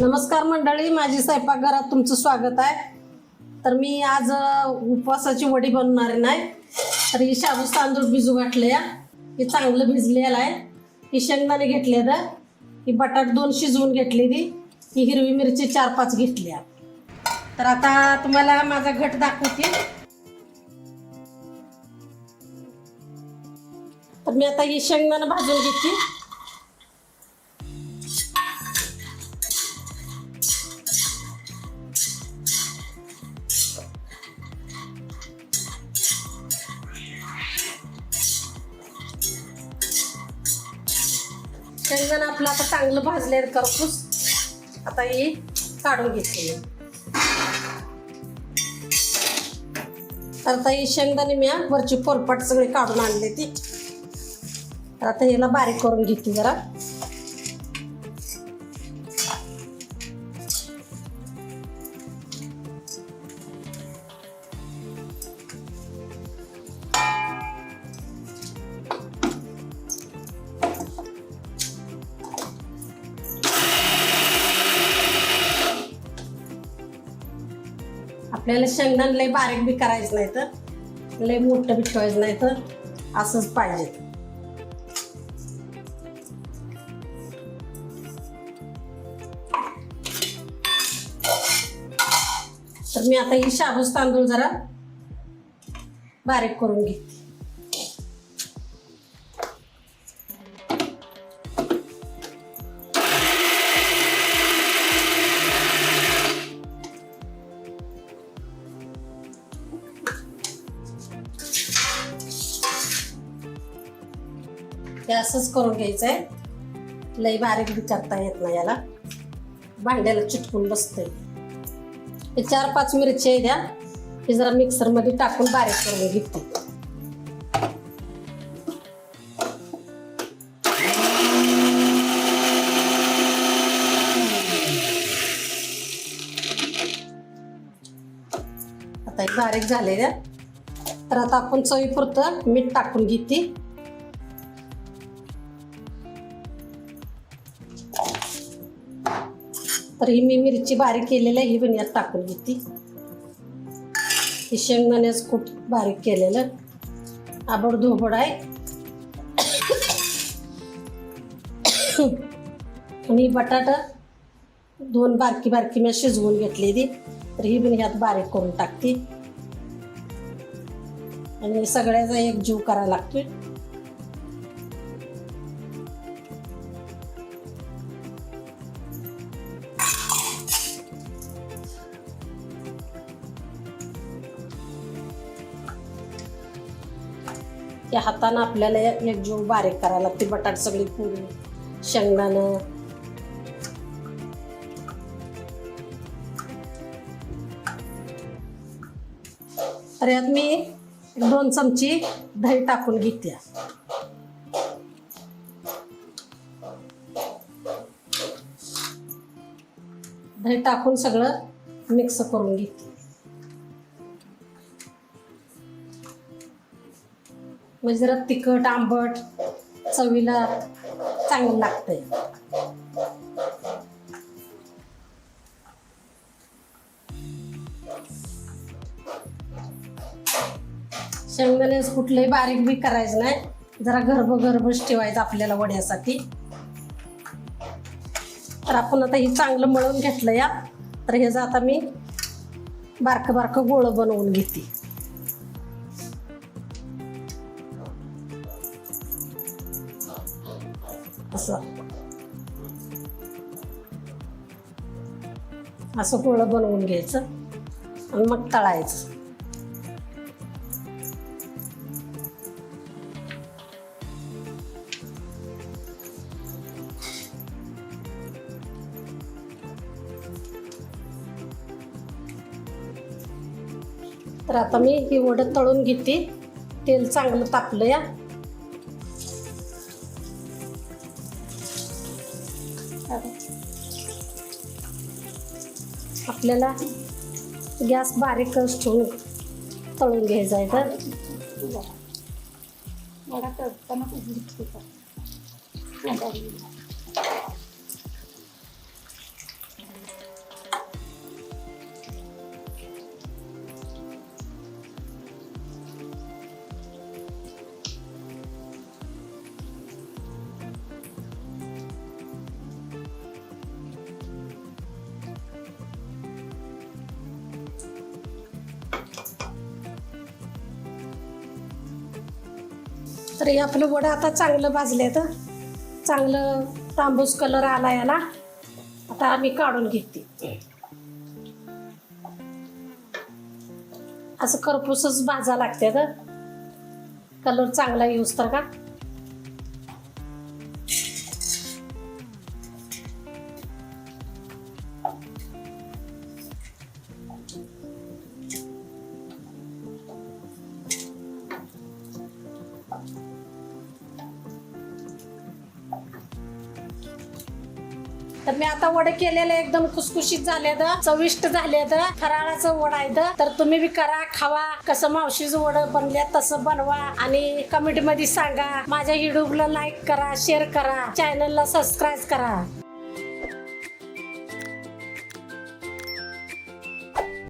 नमस्कार मंडळी माझी स्वयंपाकघरात तुमचं स्वागत आहे. तर मी आज उपवासाची वडी बनवणार नाही. तर ही शाबू तांदूळ भिजू घातले या हे चांगलं भिजलेलं आहे. ही शेंगदाणे घेतले तर ही बटाट दोन शिजवून घेतलेली. ही हिरवी मिरची चार पाच घेतल्या. तर आता तुम्हाला माझा घट दाखवते. तर मी आता ही शेंगदाणं भाजून घेते. शेंगदाणा आपलं आता चांगलं भाजले करपूस आता ही काढून घेतली तर आता ही शेंगदाणे मी वरची पोलपाट सगळी काढून आणली ती. तर आता याला बारीक करून घेते जरा. आपल्याला शेंगदाण लय बारीक बी करायचं नाही तर लय मोठं बी ठेवायचं नाही तर असंच पाहिजे. तर मी आता ही शाबूस तांदूळ जरा बारीक करून घेते. हे असंच करून घ्यायचं आहे लई बारीक बी करता येत नाही याला. भांड्याला चिटकून बसतंय. हे चार पाच मिरची द्या हे जरा मिक्सरमध्ये टाकून बारीक करून घेते आता बारीक झाले द्या तर आता आपण चवीपुरतं मीठ टाकून घेते. तर ही मी मिरची बारीक केलेली ही पण यात टाकून घेते. ही शेंगदाण्याचं खूप बारीक केलेलं आबड धोबड आहे. आणि बटाटा दोन बारकी बारकी मी शिजवून घेतलेली तर ही पण ह्यात बारीक करून टाकते. आणि सगळ्याचा एक जीव करायला लागतोय. की हातानं आपल्याला एक जीव बारीक करायला लागते. बटाट सगळी पुरी शेंगदाणं. अरे यात मी एक दोन चमची दही टाकून घेते. दही टाकून सगळं मिक्स करून घेते. म्हणजे जरा तिखट आंबट चवीला चांगलं लागतंय. शेंगदाण्यास कुठलंही बारीक बी करायचं नाही. जरा गर्भ गर्भच ठेवायचं आपल्याला वड्यासाठी. तर आपण आता हे चांगलं मळून घेतलं या तर ह्याचं आता मी बारकं बारकं गोळं बनवून घेते. असं. असं गोळं बनवून घ्यायचं आणि मग तळायचं. तर आता मी ही वडं तळून घेते. तेल चांगलं तापलं या. आपल्याला गॅस बारीकच ठेवून तळून घ्यायचा आहे तर. वडा करताना तर हे आपलं वडं आता चांगलं भाजले तर चांगलं तांबूस कलर आला याला. आता आम्ही काढून घेते. असं करपूसच भाजा लागते तर कलर चांगला येऊस तर का? तर मी आता वडे केलेले एकदम खुसखुशीत झाले चविष्ट झाले फराळाचं वड आहे तर तुम्ही बी करा खावा. कसं मावशीचं वड बनले तसं बनवा. आणि कमेंटमध्ये सांगा. माझ्या युट्यूबला लाईक करा शेअर करा. चॅनलला सबस्क्राईब करा.